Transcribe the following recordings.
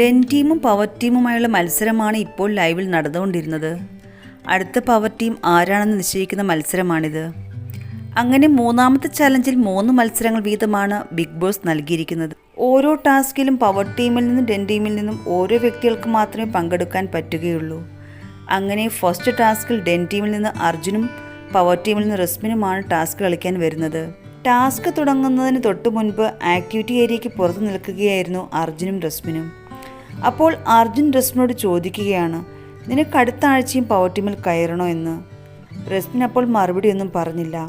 Den ടീമും power ടീമുമായുള്ള മത്സരമാണ് ഇപ്പോൾ ലൈവിൽ നടന്നുകൊണ്ടിരുന്നത്. അടുത്ത പവർ ടീം ആരാണെന്ന് നിശ്ചയിക്കുന്ന മത്സരമാണിത്. അങ്ങനെ മൂന്നാമത്തെ ചലഞ്ചിൽ മൂന്ന് മത്സരങ്ങൾ വീതമാണ് ബിഗ് ബോസ് നൽകിയിരിക്കുന്നത്. ഓരോ ടാസ്കിലും പവർ ടീമിൽ നിന്നും ടെൻ ടീമിൽ നിന്നും ഓരോ വ്യക്തികൾക്ക് മാത്രമേ പങ്കെടുക്കാൻ പറ്റുകയുള്ളൂ. അങ്ങനെ ഫസ്റ്റ് ടാസ്കിൽ ഡെൻ ടീമിൽ നിന്ന് അർജുനും പവർ ടീമിൽ നിന്ന് റസ്മിനുമാണ് ടാസ്ക് കളിക്കാൻ വരുന്നത്. ടാസ്ക് തുടങ്ങുന്നതിന് തൊട്ടു മുൻപ് ആക്ടിവിറ്റി ഏരിയയ്ക്ക് പുറത്തു നിൽക്കുകയായിരുന്നു അർജുനും റസ്മിനും. അപ്പോൾ അർജുൻ രസ്മിനോട് ചോദിക്കുകയാണ് നിനക്ക് അടുത്ത ആഴ്ചയും പവർ ടീമിൽ കയറണോ എന്ന്? രസ്മിൻ അപ്പോൾ മറുപടിയൊന്നും പറഞ്ഞില്ല.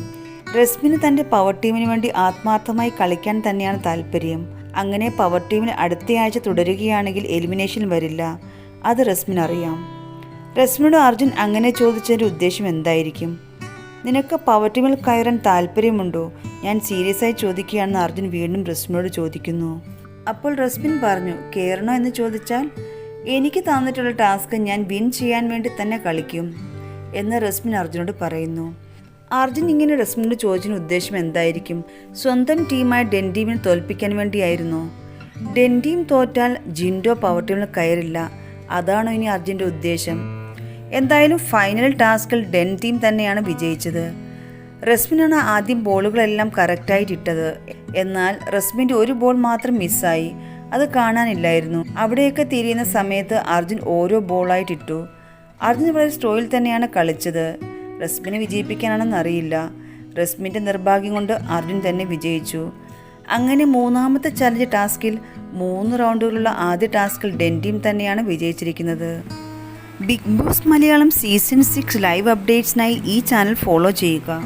റസ്മിന് തന്റെ പവർ ടീമിന് വേണ്ടി ആത്മാർത്ഥമായി കളിക്കാൻ തന്നെയാണ് താല്പര്യം. അങ്ങനെ പവർ ടീമിന് അടുത്തയാഴ്ച തുടരുകയാണെങ്കിൽ എലിമിനേഷൻ വരില്ല. അത് റസ്മിൻ അറിയാം. റസ്മിനോട് അർജുൻ അങ്ങനെ ചോദിച്ചതിന്റെ ഉദ്ദേശം എന്തായിരിക്കും? നിനക്ക് പവർ ടീമിൽ കയറാൻ താല്പര്യമുണ്ടോ? ഞാൻ സീരിയസ് ആയി ചോദിക്കുകയാണെന്ന് അർജുൻ വീണ്ടും റസ്മിനോട് ചോദിക്കുന്നു. അപ്പോൾ റസ്മിൻ പറഞ്ഞു കയറണോ എന്ന് ചോദിച്ചാൽ എനിക്ക് തന്നിട്ടുള്ള ടാസ്ക് ഞാൻ വിൻ ചെയ്യാൻ വേണ്ടി തന്നെ കളിക്കും എന്ന് റസ്മിൻ അർജുനോട് പറയുന്നു. അർജുൻ ഇങ്ങനെ റസ്മിനോട് ചോദിച്ചതിന് ഉദ്ദേശം എന്തായിരിക്കും? സ്വന്തം ടീമായ ഡെൻഡീമിനെ തോൽപ്പിക്കാൻ വേണ്ടിയായിരുന്നു. ഡെൻഡീം തോറ്റാൽ ജിൻഡോ പവർ ടീമിൽ കയറില്ല. അതാണോ ഇനി അർജുന്റെ ഉദ്ദേശം? എന്തായാലും ഫൈനൽ ടാസ്കിൽ ഡെൻ ടീം തന്നെയാണ് വിജയിച്ചത്. റസ്മിനാണ് ആദ്യം ബോളുകളെല്ലാം കറക്റ്റായിട്ട് ഇട്ടത് എന്നാൽ റസ്മിന്റെ ഒരു ബോൾ മാത്രം മിസ്സായി. അത് കാണാനില്ലായിരുന്നു. അവിടെയൊക്കെ തിരിയുന്ന സമയത്ത് അർജുൻ ഓരോ ബോളായിട്ട് ഇട്ടു അർജുൻ വളരെ സ്ട്രോയിൽ തന്നെയാണ് കളിച്ചത്. റസ്മിനെ വിജയിപ്പിക്കാനാണെന്ന് അറിയില്ല. റസ്മിന്റെ നിർഭാഗ്യം കൊണ്ട് അർജുൻ തന്നെ വിജയിച്ചു. അങ്ങനെ മൂന്നാമത്തെ ചലഞ്ച് ടാസ്കിൽ മൂന്ന് റൗണ്ടുകളുള്ള ആദ്യ ടാസ്കിൽ ഡെൻ തന്നെയാണ് വിജയിച്ചിരിക്കുന്നത്. Bigg Boss Malayalam season six live അപ്ഡേറ്റ്സിനായി ഈ ചാനൽ ഫോളോ ചെയ്യുക.